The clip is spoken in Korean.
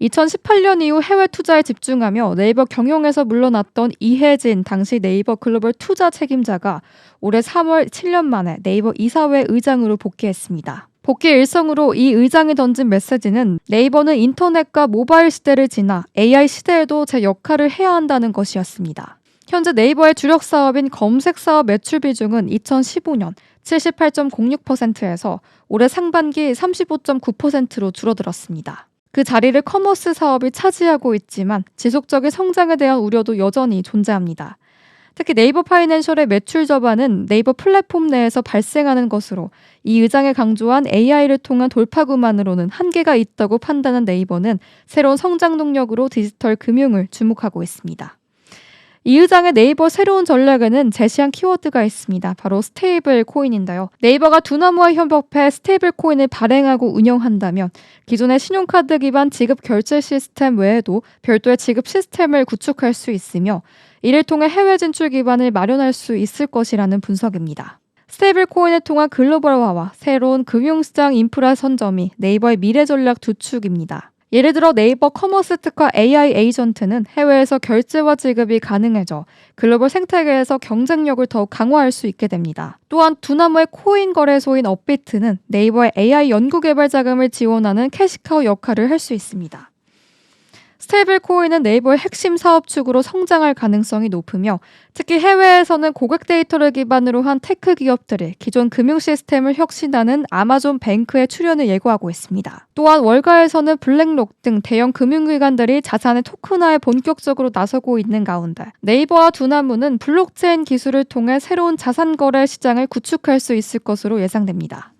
2018년 이후 해외 투자에 집중하며 네이버 경영에서 물러났던 이혜진 당시 네이버 글로벌 투자 책임자가 올해 3월 7년 만에 네이버 이사회 의장으로 복귀했습니다. 복귀 일성으로 이 의장이 던진 메시지는 네이버는 인터넷과 모바일 시대를 지나 AI 시대에도 제 역할을 해야 한다는 것이었습니다. 현재 네이버의 주력 사업인 검색 사업 매출 비중은 2015년 78.06%에서 올해 상반기 35.9%로 줄어들었습니다. 그 자리를 커머스 사업이 차지하고 있지만 지속적인 성장에 대한 우려도 여전히 존재합니다. 특히 네이버 파이낸셜의 매출 저반은 네이버 플랫폼 내에서 발생하는 것으로 이 의장이 강조한 AI를 통한 돌파구만으로는 한계가 있다고 판단한 네이버는 새로운 성장 동력으로 디지털 금융을 주목하고 있습니다. 이 의장의 네이버 새로운 전략에는 제시한 키워드가 있습니다. 바로 스테이블 코인인데요. 네이버가 두나무와 협업해 스테이블 코인을 발행하고 운영한다면 기존의 신용카드 기반 지급 결제 시스템 외에도 별도의 지급 시스템을 구축할 수 있으며 이를 통해 해외 진출 기반을 마련할 수 있을 것이라는 분석입니다. 스테이블 코인을 통한 글로벌화와 새로운 금융시장 인프라 선점이 네이버의 미래 전략 두 축입니다. 예를 들어 네이버 커머스 특화 AI 에이전트는 해외에서 결제와 지급이 가능해져 글로벌 생태계에서 경쟁력을 더욱 강화할 수 있게 됩니다. 또한 두나무의 코인 거래소인 업비트는 네이버의 AI 연구 개발 자금을 지원하는 캐시카우 역할을 할 수 있습니다. 스테이블 코인은 네이버의 핵심 사업축으로 성장할 가능성이 높으며 특히 해외에서는 고객 데이터를 기반으로 한 테크 기업들이 기존 금융 시스템을 혁신하는 아마존 뱅크의 출현을 예고하고 있습니다. 또한 월가에서는 블랙록 등 대형 금융기관들이 자산의 토큰화에 본격적으로 나서고 있는 가운데 네이버와 두나무는 블록체인 기술을 통해 새로운 자산 거래 시장을 구축할 수 있을 것으로 예상됩니다.